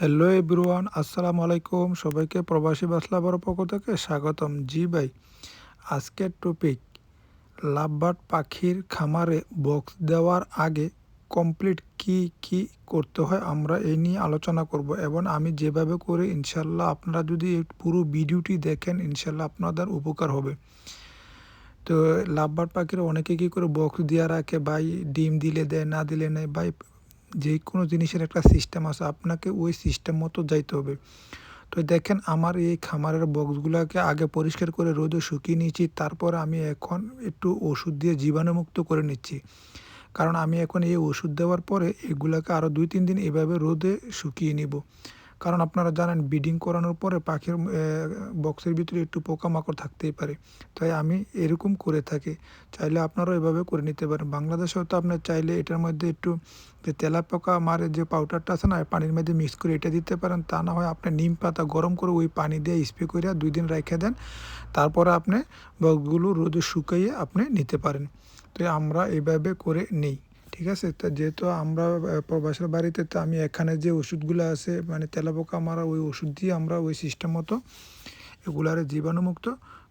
Hello everyone, আসসালামু আলাইকুম। সবাইকে প্রবাসী বাসলাবার পক্ষ থেকে স্বাগতম। জি ভাই, আজকের টপিক লাভবার্ড পাখির খামারে বক্স দেওয়ার আগে কমপ্লিট কি কি করতে হয় আমরা এই নিয়ে আলোচনা করব এবং আমি যেভাবে করে ইনশাল্লাহ আপনারা যদি পুরো ভিডিওটি দেখেন ইনশাল্লাহ আপনাদের উপকার হবে। তো লাভবার্ড পাখির অনেকে কী করে বক্স দেওয়া রাখে? ভাই, ডিম দিলে দেয়, না দিলে নেয়? ভাই যে কোনো জিনিসের একটা সিস্টেম আছে, আপনাকে ওই সিস্টেম মতো যাইতে হবে। তো দেখেন আমার এই খামারের বক্সগুলোকে আগে পরিষ্কার করে রোদে শুকিয়ে নিয়েছি, তারপর আমি এখন একটু ওষুধ দিয়ে জীবাণুমুক্ত করে নিচ্ছি। কারণ আমি এখন এই ওষুধ দেওয়ার পরে এগুলোকে আরও দুই তিন দিন এভাবে রোদে শুকিয়ে নিব। কারণ আপনারা জানেন ব্রিডিং করানোর পরে পাখির বক্সের ভিতরে একটু পোকামাকড় থাকতেই পারে। তাই আমি এরকম করে থাকি। চাইলে আপনারাও এভাবে করে নিতে পারেন। বাংলাদেশেও তো আপনার চাইলে এটার মধ্যে একটু যে তেলা পোকা মারে যে পাউডারটা আছে না পানির মধ্যে মিক্স করে এটা দিতে পারেন। তা না হয় আপনি নিম পাতা গরম করে ওই পানি দিয়ে স্প্রে করে দুই দিন রেখে দেন। তারপরে আপনি বক্সগুলো রোদে শুকাইয়ে আপনি নিতে পারেন। তো আমরা এভাবে করে নিই। ঠিক আছে? তো যেহেতু আমরা প্রবাসের বাড়িতে, তো আমি এখানে যে ওষুধগুলো আছে মানে তেলাপোকা মারা ওই ওষুধ দিয়ে আমরা ওই সিস্টেম মতো এগুলার জীবাণুমুক্ত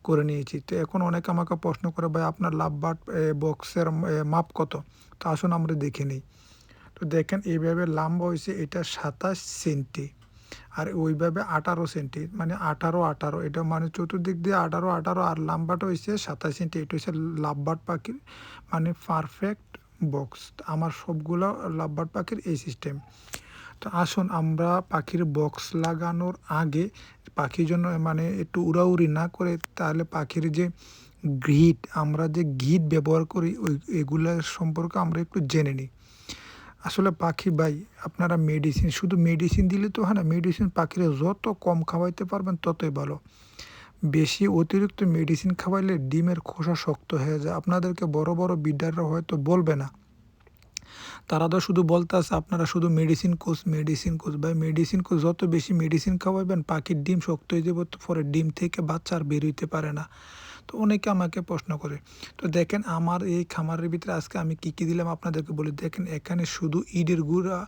করে নিয়েছি। তো এখন অনেক আমাকে প্রশ্ন করে, ভাই, আপনার লাভ বাট বক্সের মাপ কত? তো আসুন আমরা দেখে নিই। তো দেখেন, এইভাবে লাম্বা হয়েছে, এটা সাতাশ সেন্টি আর ওইভাবে আঠারো সেন্টি মানে আঠারো আঠারো। এটা মানে চতুর্দিক দিয়ে আঠারো আঠারো আর লাম্বাটা হয়েছে সাতাশ সেন্টি। এটা হচ্ছে লাভবার্ড পাখির মানে পারফেক্ট বক্স আমার সবগুলো লাভবার্ড পাখির এই সিস্টেম তো আসুন আমরা পাখির বক্স লাগানোর আগে পাখির জন্য মানে একটু উড়াউড়ি না করে তাহলে পাখির যে ঘিট আমরা যে ঘিট ব্যবহার করি, ওই এগুলোর সম্পর্কে আমরা একটু জেনে নিই। আসলে পাখি ভাই, আপনারা মেডিসিন শুধু মেডিসিন দিলে তো হয় না মেডিসিন পাখিরা যত কম খাওয়াইতে পারবেন ততই ভালো। বেশি অতিরিক্ত মেডিসিন খাওয়াইলে ডিমের খোসা শক্ত হয়ে যায়। আপনাদেরকে বড় বড় বিডাররা হয়তো বলবে না। তারা তো শুধু বলতে আছে, আপনারা শুধু মেডিসিন কোচ মেডিসিন কোচ বা মেডিসিন কোচ যত বেশি মেডিসিন খাওয়াবেন পাখির ডিম শক্ত হয়ে যাবে, পরে ডিম থেকে বাচ্চা আর বের হইতে পারে না। তো অনেকে আমাকে প্রশ্ন করে, তো দেখেন আমার এই খামারের ভিতরে আজকে আমি কী কী দিলাম? আপনাদেরকে বলি, দেখেন এখানে শুধু ইটের গুঁড়া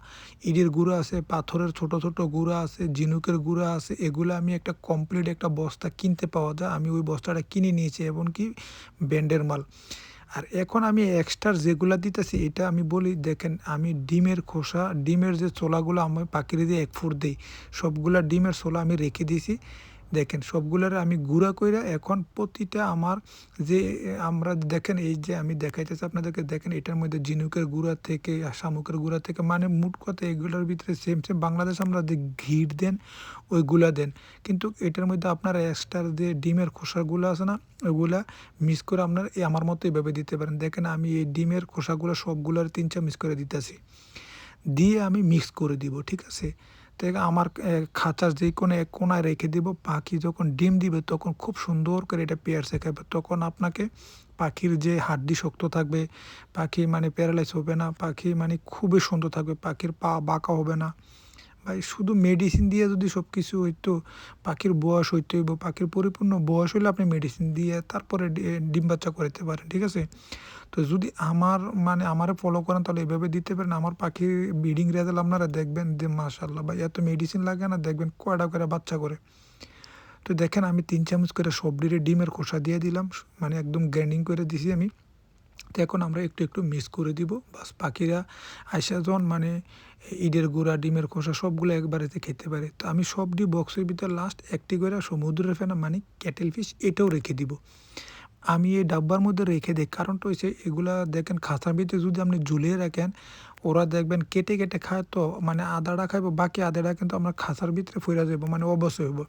ইটের গুঁড়া আছে, পাথরের ছোট ছোট গুঁড়া আছে, ঝিনুকের গুঁড়া আছে, এগুলো আমি একটা কমপ্লিট একটা বস্তা কিনতে পাওয়া যায়, আমি ওই বস্তাটা কিনে নিয়েছি এমনকি ব্যান্ডের মাল। আর এখন আমি এক্সট্রা যেগুলো দিতেছি, এটা আমি বলি, দেখেন আমি ডিমের খোসা, ডিমের যে চোলাগুলো আমি পাখিরে দিয়ে এক ফুট দিই, সবগুলা ডিমের চোলা আমি রেখে দিয়েছি দেখেন, সবগুলোর আমি গুঁড়া কইরা এখন প্রতিটা আমার যে, আমরা দেখেন, এই যে আমি দেখাইতেছি আপনাদেরকে, দেখেন, এটার মধ্যে ঝিনুকের গুঁড়া থেকে শামুকের গুঁড়া থেকে মানে মুট কথা এগুলোর ভিতরে সেম সেম বাংলাদেশ আমরা যে ঘিট দেন, ওইগুলা দেন। কিন্তু এটার মধ্যে আপনারা এক্সট্রা যে ডিমের খোসাগুলো আছে না, ওইগুলা মিক্স করে আপনার আমার মতো এইভাবে দিতে পারেন। দেখেন, আমি এই ডিমের খোসাগুলো সবগুলোর তিন চা মিক্স করে দিতেছি। দিয়ে আমি মিক্স করে দিব, ঠিক আছে? তো আমার খাঁচার যে কোনো এক কোনায় রেখে দিব। পাখি যখন ডিম দিবে, তখন খুব সুন্দর করে এটা পেয়ার শেখাবে। তখন আপনাকে পাখির যে হাড্ডি শক্ত থাকবে, পাখি মানে প্যারালাইজ হবে না, পাখি মানে খুবই সুন্দর থাকবে, পাখির পা বাঁকা হবে না। ভাই, শুধু মেডিসিন দিয়ে যদি সব কিছু হইতো, পাখির বয়স হইতে হইব, পাখির পরিপূর্ণ বয়স হলে আপনি মেডিসিন দিয়ে তারপরে ডিম বাচ্চা করতে পারেন, ঠিক আছে? তো যদি আমার মানে আমারে ফলো করেন, তাহলে এভাবে দিতে পারেন। আমার পাখির ব্রিডিং রেজাল্ট আপনারা দেখবেন যে মাশাল্লাহ ভাই, এত মেডিসিন লাগে না, দেখবেন কয়টা করে বাচ্চা করে। তো দেখেন, আমি তিন চামচ করে সবজির ডিমের খোসা দিয়ে দিলাম মানে একদম গ্রাইন্ডিং করে দিছি আমি। তো এখন আমরা একটু একটু মিক্স করে দিব। বাস পাখিরা আইসা যখন মানে ইডের গুঁড়া, ডিমের খোসা সবগুলো একবারেতে খেতে পারে। তো আমি সব ডি বক্সের ভিতরে লাস্ট একটি করে সমুদ্রের ফেনা মানে ক্যাটেল ফিশ এটাও রেখে দিব। আমি এই ডাব্বার মধ্যে রেখে দিই। কারণটা হচ্ছে এগুলা দেখেন খাঁচার ভিতরে যদি আপনি ঝুলিয়ে রাখেন, ওরা দেখবেন কেটে কেটে খায় তো মানে আদাটা খাইব, বাকি আদাটা কিন্তু আমরা খাঁচার ভিতরে ফিরে যাব মানে অবশ্যই হইব।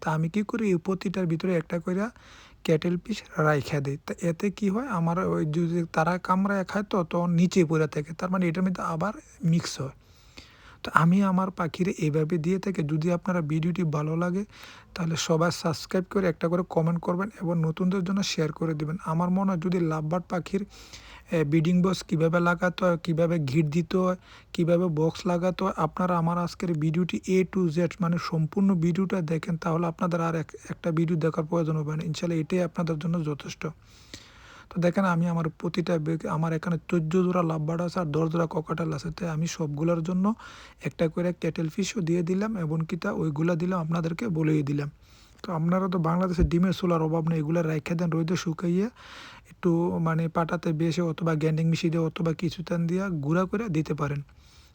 তা আমি কি করি? এই প্রতিটার ভিতরে একটা করে ক্যাটেল পিস রাইখা দেয়। তা এতে কি হয়? আমার ওই যদি তারা কামড়ায় খায় তো তো নিচে পড়ে থাকে। তার মানে এটার মধ্যে আবার মিক্স হয়। তো আমি আমার পাখির এইভাবে দিয়ে থাকি, যদি আপনারা ভিডিওটি ভালো লাগে, তাহলে সবাই সাবস্ক্রাইব করে একটা করে কমেন্ট করবেন এবং নতুনদের জন্য শেয়ার করে দেবেন। আমার মনে হয় যদি লাভবার্ড পাখির ব্রিডিং বক্স কীভাবে লাগাতে হয়, কীভাবে ঘিট দিতে হয়, কীভাবে বক্স লাগাতে হয়, আপনারা আমার আজকের ভিডিওটি এ টু জেড মানে সম্পূর্ণ ভিডিওটা দেখেন, তাহলে আপনাদের আর একটা ভিডিও দেখার প্রয়োজন হবে না। ইনশাল্লাহ এটাই আপনাদের জন্য যথেষ্ট। তো দেখেন, আমি আমার প্রতিটা আমার এখানে চোদ্দ জোড়া লাভবার্ড আছে আর দশ জোড়া ককাটাল আছে। তাই আমি সবগুলোর জন্য একটা করে ক্যাটেল ফিশও দিয়ে দিলাম এবং কিতা ওইগুলা দিলাম আপনাদেরকে বলেই দিলাম। তো আপনারা তো বাংলাদেশে ডিমের সোলার অভাব নেই, এগুলো রেখে দেন রোদে শুকাইয়ে, একটু মানে পাটাতে বেসে অথবা গ্যান্ডিং মিশিয়ে দিয়ে অথবা কিছু তান দিয়ে গুঁড়া করে দিতে পারেন।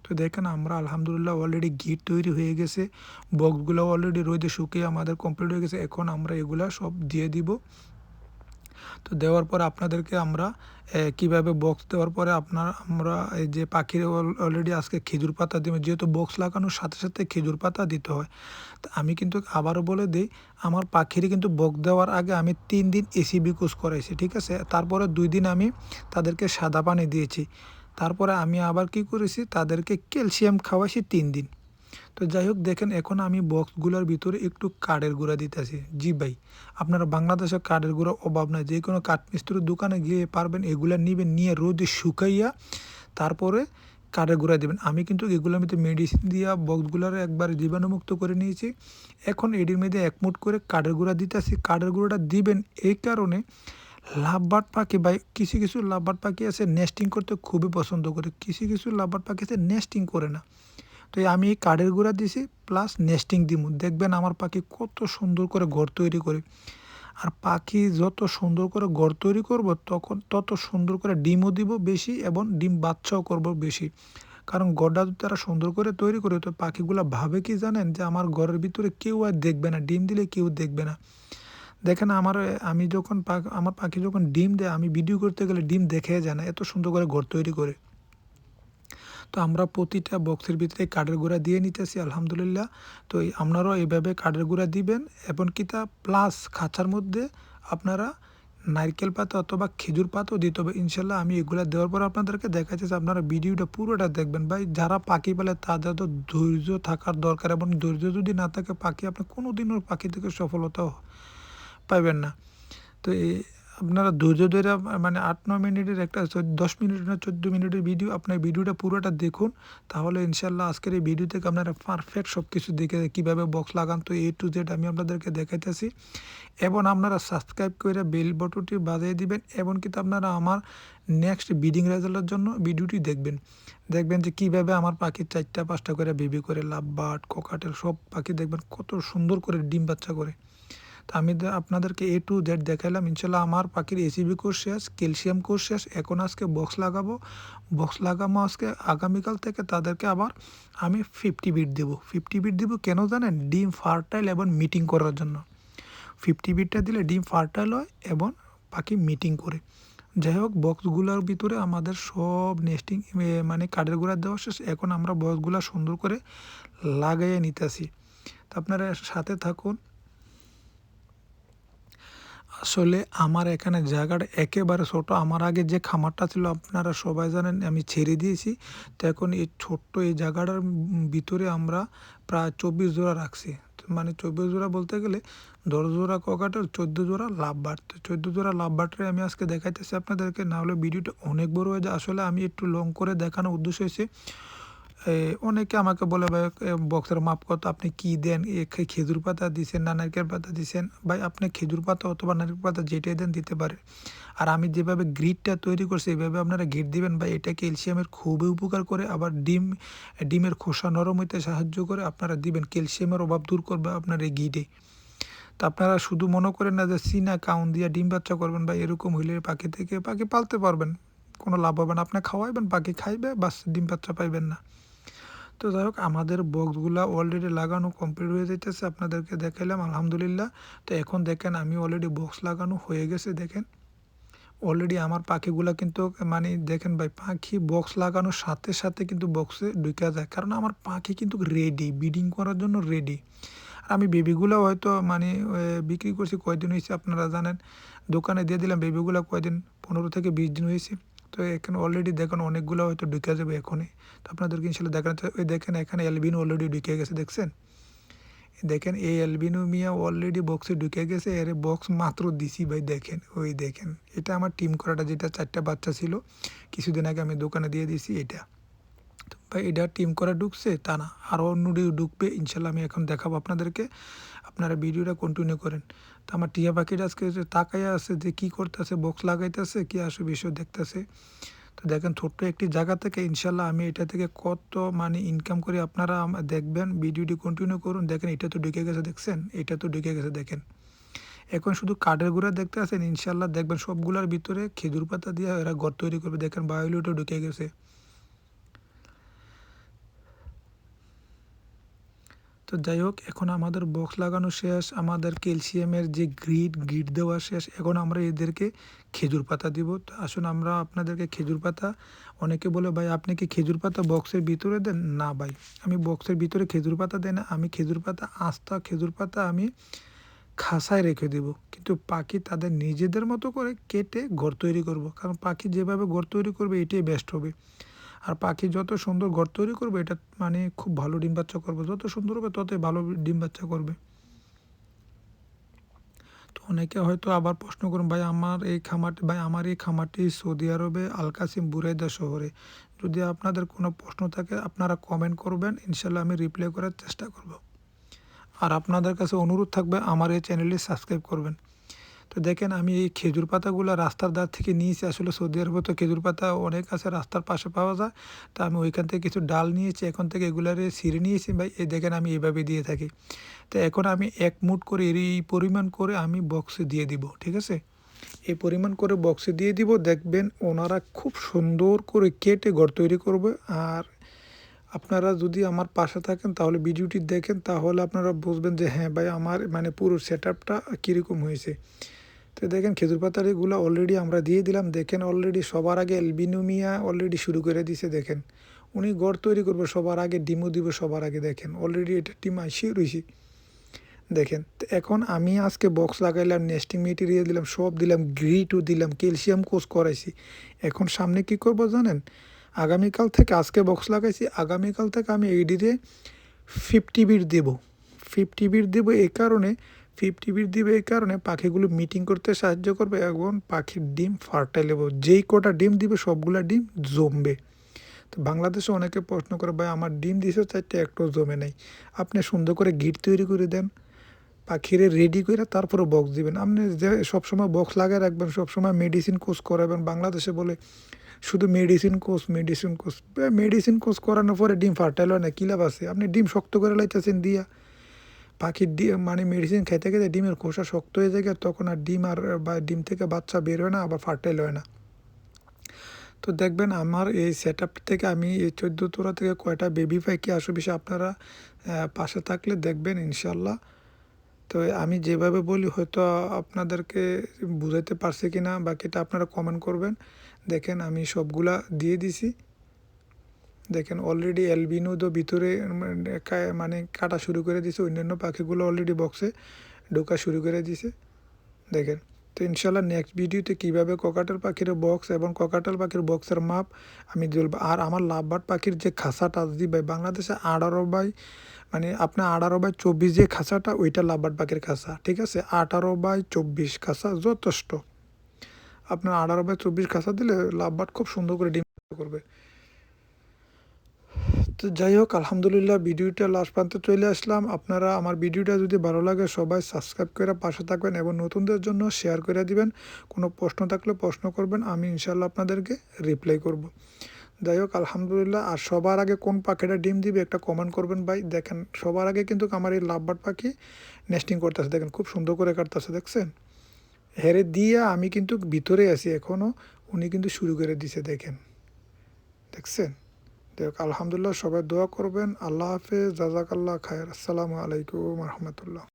তো দেখেন, আমরা আলহামদুলিল্লাহ অলরেডি গিট তৈরি হয়ে গেছে, বক্সগুলো অলরেডি রোদে শুকিয়ে আমাদের কমপ্লিট হয়ে গেছে, এখন আমরা এগুলা সব দিয়ে দিব। তো দেওয়ার পর আপনাদেরকে আমরা কীভাবে বক্স দেওয়ার পরে আপনার, আমরা এই যে পাখির অলরেডি আজকে খেজুর পাতা দিব, যেহেতু বক্স লাগানোর সাথে সাথে খেজুর পাতা দিতে হয়। তো আমি কিন্তু আবারও বলে দিই, আমার পাখির কিন্তু বক্স দেওয়ার আগে আমি তিন দিন এসিবি কোর্স করাইছি, ঠিক আছে? তারপরে দুই দিন আমি তাদেরকে সাদা পানি দিয়েছি। তারপরে আমি আবার কি করেছি, তাদেরকে ক্যালসিয়াম খাওয়াইছি তিন দিন। তো যাই হোক দেখেন এখন আমি বক্সগুলোর ভিতরে একটু কাঠের গুঁড়া দিতেছি। জি ভাই, আপনারা বাংলাদেশে কাঠের গুঁড়ো অভাব নাই। যে কোনো কাঠ মিস্ত্রির দোকানে গিয়ে পারবেন, এগুলো নিবেন, নিয়ে রোদে শুকাইয়া তারপরে কাঠের গুঁড়া দেবেন। আমি কিন্তু এগুলোর মধ্যে মেডিসিন দিয়া বক্সগুলোর একবার জীবাণুমুক্ত করে নিয়েছি। এখন এটির মধ্যে একমুট করে কাঠের গুঁড়া দিতেছি। কাঠের গুঁড়াটা দিবেন এই কারণে লাভবার্ড পাখি বা কিছু কিছু লাভবার্ড পাখি আছে নেস্টিং করতে খুবই পছন্দ করে। কিছু কিছু লাভবার্ড পাখি আছে নেস্টিং করে না। তো আমি এই কাঠের গুঁড়া দিছি প্লাস নেস্টিং দিব দেখবেন আমার পাখি কত সুন্দর করে ঘর তৈরি করে। আর পাখি যত সুন্দর করে ঘর তৈরি করব, তখন তত সুন্দর করে ডিমও দিব বেশি এবং ডিম বাচ্চাও করব বেশি। কারণ ঘরটা যদি তারা সুন্দর করে তৈরি করে, তো পাখিগুলো ভাবে কি জানেন যে আমার ঘরের ভিতরে কেউ আর দেখবে না, ডিম দিলে কেউ দেখবে না। দেখেন আমার, আমি যখন আমার পাখি যখন ডিম দেয়, আমি ভিডিও করতে গেলে ডিম দেখে যায় না, এত সুন্দর করে ঘর তৈরি করে। তো আমরা প্রতিটা বক্সের ভিতরে কাঠের গুঁড়া দিয়ে নিতেছি, আলহামদুলিল্লাহ। তো আপনারাও এভাবে কাঠের গুঁড়া দিবেন এবং কি তা প্লাস খাঁচার মধ্যে আপনারা নারকেল পাতা অথবা খেজুর পাতাও দিতে হবে। ইনশাল্লাহ আমি এগুলো দেওয়ার পর আপনাদেরকে দেখাচ্ছি আপনারা ভিডিওটা পুরোটা দেখবেন। ভাই, যারা পাখি পেলে তাদের তো ধৈর্য থাকার দরকার এবং ধৈর্য যদি না থাকে, পাখি আপনি কোনো দিনও পাখি থেকে সফলতা পাইবেন না। তো আপনারা ধৈর্য ধরে মানে আট নয় মিনিটের একটা দশ মিনিট না চোদ্দ মিনিটের ভিডিও আপনার ভিডিওটা পুরোটা দেখুন। তাহলে ইনশাল্লাহ আজকের এই ভিডিও থেকে আপনারা পারফেক্ট সব কিছু দেখে কীভাবে বক্স লাগান তো এ টু জেড আমি আপনাদেরকে দেখাইতেছি। এবং আপনারা সাবস্ক্রাইব করে বেল বটনটি বাজিয়ে দিবেন এবং কিন্তু আপনারা আমার নেক্সট বিডিং রেজাল্টের জন্য ভিডিওটি দেখবেন। দেখবেন যে কীভাবে আমার পাখি চারটা, পাঁচটা করে বেবি করে লাভ বাট, কোকাটেল সব পাখি দেখবেন কত সুন্দর করে ডিম বাচ্চা করে। তো আমি আপনাদেরকে এ টু জেড দেখাইলাম। ইনশাল্লাহ আমার পাখির এসিবি কোর্স শেষ ক্যালসিয়াম কোর্স শেষ। এখন আজকে বক্স লাগাবো। বক্স লাগাবো আজকে। আগামীকাল থেকে তাদেরকে আবার আমি ফিফটি বিট দেবো। ফিফটি বিট দেবো কেন জানেন? ডিম ফার্টাইল এবং মিটিং করার জন্য। ফিফটি বিটটা দিলে ডিম ফার্টাইল হয় এবং পাখি মিটিং করে। যাই হোক বক্সগুলোর ভিতরে আমাদের সব নেস্টিং মানে কাঠের গুঁড়া দেওয়া শেষ। এখন আমরা বক্সগুলো সুন্দর করে লাগাইয়ে নিতেছি। তো আপনারা সাথে থাকুন। আসলে আমার এখানে জায়গাটা একেবারে ছোট। আমার আগে যে খামারটা ছিল, আপনারা সবাই জানেন, আমি ছেড়ে দিয়েছি। তো এখন এই ছোট্ট এই জায়গাটার ভিতরে আমরা প্রায় চব্বিশ জোড়া রাখছি। মানে চব্বিশ জোড়া বলতে গেলে দশ জোড়া ককাটের, চোদ্দ জোড়া লাভ বাড়তে। চোদ্দ জোড়া লাভ বাটরে আমি আজকে দেখাইতেছি আপনাদেরকে। না হলে ভিডিওটা অনেক বড় হয়ে যায়। আসলে আমি একটু লং করে দেখানোর উদ্দেশ্য হয়েছে অনেকে আমাকে বলে, ভাই বক্সের মাপ কত? আপনি কি দেন? খেজুর পাতা দিছেন না নারকেল পাতা দিছেন? ভাই, আপনি খেজুর পাতা অথবা নারকেল পাতা যেটাই দেন দিতে পারে। আর আমি যেভাবে গ্রিডটা তৈরি করছি এইভাবে আপনারা গ্রিড দিবেন। ভাই, এটা ক্যালসিয়ামের খুবই উপকার করে, আবার ডিম, ডিমের খোসা নরম হইতে সাহায্য করে আপনারা দিবেন। ক্যালসিয়ামের অভাব দূর করবে আপনার এই গিডে তো আপনারা শুধু মনে করেন না যে সিনা কাউন দিয়ে ডিম বাচ্চা করবেন। বা এরকম হইলে পাখি থেকে পাখি পালতে পারবেন, কোনো লাভ হবে না। আপনি খাওয়াইবেন, পাখি খাইবে, বাস ডিম বাচ্চা পাইবেন না। তো যাই হোক, আমাদের বক্সগুলা অলরেডি লাগানো কমপ্লিট হয়ে যাইতেছে, আপনাদেরকে দেখাইলাম, আলহামদুলিল্লাহ। তো এখন দেখেন, আমি অলরেডি বক্স লাগানো হয়ে গেছে, দেখেন। অলরেডি আমার পাখিগুলা কিন্তু মানে দেখেন ভাই, পাখি বক্স লাগানোর সাথে সাথে কিন্তু বক্সে ঢুকা যায়, কারণ আমার পাখি কিন্তু রেডি ব্রিডিং করার জন্য রেডি আর আমি বেবিগুলো হয়তো মানে বিক্রি করছি, কয়দিন হয়েছে আপনারা জানেন। দোকানে দিয়ে দিলাম বেবিগুলো কয়দিন, পনেরো থেকে বিশ দিন হয়েছে। তো এখানে অলরেডি দেখেন অনেকগুলো হয়তো ঢুকে যাবে এখনই। তো আপনাদেরকে ইনশাল্লাহ দেখানো ওই দেখেন এখানে এলবিন অলরেডি ঢুকে গেছে, দেখছেন? দেখেন, এই অ্যালবিনো মিয়া অলরেডি বক্সে ঢুকে গেছে, এর বক্স মাত্র দিছি ভাই, দেখেন, ওই দেখেন। এটা আমার টিম করাটা, যেটা চারটা বাচ্চা ছিল, কিছুদিন আগে আমি দোকানে দিয়ে দিছি এটা। বা এটা টিম করে ঢুকছে, তা না। আরও অন্যটি ঢুকবে, ইনশাল্লাহ আমি এখন দেখাবো আপনাদেরকে। আপনারা ভিডিওটা কন্টিনিউ করেন। তো আমার টিয়া পাখিটা আজকে তাকাইয়া আছে, যে কী করতেছে বক্স লাগাইতেছে, কী আসে বিষয় দেখতেছে। তো দেখেন, ছোট্ট একটি জায়গা থেকে ইনশাল্লাহ আমি এটা থেকে কত মানে ইনকাম করি আপনারা দেখবেন। ভিডিওটি কন্টিনিউ করুন। দেখেন, এটা তো ঢুকে গেছে, দেখছেন? এটা তো ঢুকে গেছে, দেখেন। এখন শুধু কাঠের গুঁড়া দেখতে আছেন, ইনশাল্লাহ দেখবেন সবগুলোর ভিতরে খেজুর পাতা দিয়ে এরা ঘর তৈরি করবে। দেখেন বায়োলিটা ঢুকে গেছে। তো যাই হোক, এখন আমাদের বক্স লাগানো শেষ, আমাদের ক্যালসিয়ামের যে গ্রিড গ্রিড দেওয়া শেষ, এখন আমরা এদেরকে খেজুর পাতা দিব। তো আসুন আমরা আপনাদেরকে খেজুর পাতা, অনেকে বলে, ভাই, আপনি কি খেজুর পাতা বক্সের ভিতরে দেন? না, ভাই, আমি বক্সের ভিতরে খেজুর পাতা দেই না, আমি খেজুর পাতা, আস্তা খেজুর পাতা আমি খাসায় রেখে দেব। কিন্তু পাখি তাদের নিজেদের মতো করে কেটে ঘর তৈরি করব। কারণ পাখি যেভাবে ঘর তৈরি করবে, এটাই বেস্ট হবে। আর পাখি যত সুন্দর ঘর তৈরি করবে, এটা মানে খুব ভালো ডিম বাচ্চা করবে। যত সুন্দর হবে, ততই ভালো ডিম বাচ্চা করবে। তো অনেকে হয়তো আবার প্রশ্ন করুন, ভাই, আমার এই খামারটি ভাই, আমার এই খামারটি সৌদি আরবে আল কাসিম বুরাইদা শহরে। যদি আপনাদের কোনো প্রশ্ন থাকে, আপনারা কমেন্ট করবেন ইনশাল্লাহ আমি রিপ্লাই করার চেষ্টা করব। আর আপনাদের কাছে অনুরোধ থাকবে, আমার এই চ্যানেলটি সাবস্ক্রাইব করবেন। তো দেখেন আমি এই খেজুর পাতাগুলো রাস্তার ধার থেকে নিয়েছি। আসলে সৌদি আরবে তো খেজুর পাতা অনেক আছে, রাস্তার পাশে পাওয়া যায়। তো আমি ওইখান থেকে কিছু ডাল নিয়েছি, এখন থেকে এগুলারে ছিঁড়ে নিয়েছি। ভাই, এই দেখেন আমি এইভাবে দিয়ে থাকি। তো এখন আমি এক মুঠ করে এর এই পরিমাণ করে আমি বক্সে দিয়ে দিব, ঠিক আছে? এই পরিমাণ করে বক্সে দিয়ে দিব। দেখবেন ওনারা খুব সুন্দর করে কেটে ঘর তৈরি করবে। আর আপনারা যদি আমার পাশে থাকেন, তাহলে ভিডিওটি দেখেন, তাহলে আপনারা বুঝবেন যে হ্যাঁ ভাই, আমার মানে পুরো সেট আপটা কীরকম হয়েছে। তো দেখেন খেজুর পাতার এগুলো অলরেডি আমরা দিয়ে দিলাম। দেখেন অলরেডি সবার আগে এলবিনুমিয়া অলরেডি শুরু করে দিছে, দেখেন। উনি গড় তৈরি করবে সবার আগে, ডিমও দিবে সবার আগে, দেখেন। অলরেডি এটা টিম আসিয়ে রয়েছি দেখেন এখন আমি আজকে বক্স লাগাইলাম নেস্টিং মেটেরিয়াল দিলাম, সব দিলাম গ্রিটও দিলাম ক্যালসিয়াম কোর্স করাইছি। এখন সামনে কি করব জানেন? আগামীকাল থেকে আজকে বক্স লাগাইছি, আগামীকাল থেকে আমি এইডিতে ফিফটি বিট দেব। ফিফটি বিট দেব এই কারণে ফিফটি বিট দিবে এই কারণে পাখিগুলো মিটিং করতে সাহায্য করবে এবং পাখির ডিম ফার্টাইল হবে। যেই কটা ডিম দিবে, সবগুলা ডিম জমবে। তো বাংলাদেশে অনেকে প্রশ্ন করে, ভাই, আমার ডিম দিছে চারটে একটু জমে নেই। আপনি সুন্দর করে গিট তৈরি করে দেন। পাখিরে রেডি করে তারপরে বক্স দিবেন। আপনি যে সবসময় বক্স লাগায় রাখবেন, সবসময় মেডিসিন কোর্স করাবেন। বাংলাদেশে বলে, শুধু medicine course medicine course medicine course করানোর পরে ডিম ফার্টাইল হয় না, কী লাভ আছে? আপনি ডিম শক্ত করে লাইতেছেন দিয়া। পাখির ডিম মানে মেডিসিন খেতে খেতে ডিমের খোসা শক্ত হয়ে যায়, তখন আর ডিম আর, বা ডিম থেকে বাচ্চা বের হয় না, আবার ফার্টাইল হয় না। তো দেখবেন আমার এই সেট থেকে আমি এই চোদ্দ তোরা থেকে কয়টা বেবি পাখি আসো বিষয়ে আপনারা পাশে থাকলে দেখবেন ইনশাল্লাহ তো আমি যেভাবে বলি, হয়তো আপনাদেরকে বুঝাইতে পারছি কি না বাকিটা আপনারা কমেন্ট করবেন। দেখেন আমি সবগুলা দিয়ে দিছি। দেখেন অলরেডি অ্যালবিনো ভিতরে মানে কাটা শুরু করে দিছে, অন্যান্য পাখিগুলো অলরেডি বক্সে ঢোকা শুরু করে দিছে। দেখেন, তো ইনশাল্লাহ নেক্সট ভিডিওতে কীভাবে ককাটেল পাখির বক্স এবং ককাটেল পাখির বক্সের মাপ আমি বলব আর আমার লাভবার্ড পাখির যে খাঁচাটা দিবে বাংলাদেশে আঠারো বাই মানে আপনার আঠারো বাই চব্বিশ যে খাসাটা, ওইটা লাভবার্ড পাখির খাসা, ঠিক আছে? আঠারো বাই চব্বিশ খাসা যথেষ্ট। আপনার আঠারো বাই চব্বিশ খাসা দিলে লাভবার্ড খুব সুন্দর করে ডিম করবে। তো যাই হোক, আলহামদুলিল্লাহ ভিডিওটা লাস্ট প্রান্তে চলে আসলাম। আপনারা আমার ভিডিওটা যদি ভালো লাগে, সবাই সাবস্ক্রাইব করে পাশে থাকবেন এবং নতুনদের জন্য শেয়ার করে দিবেন। কোনো প্রশ্ন থাকলে প্রশ্ন করবেন, আমি ইনশাল্লাহ আপনাদেরকে রিপ্লাই করব। যাই হোক, আলহামদুলিল্লাহ। আর সবার আগে কোন পাখিটা ডিম দিবে একটা কমেন্ট করবেন ভাই। দেখেন, সবার আগে কিন্তু আমার এই লাভবার্ড পাখি নেস্টিং করতেছে। দেখেন, খুব সুন্দর করে কাটতেছে, দেখছেন? হেরে দিয়ে আমি কিন্তু ভিতরে আছি এখনও উনি কিন্তু শুরু করে দিছে, দেখেন। দেখছেন? দেখ আলহামদুলিল্লাহ সবাই দোয়া করবেন। আল্লাহ হাফেজ জাজাকাল্লাহ খায়ের। আসসালামু আলাইকুম রহমতুল্লাহ।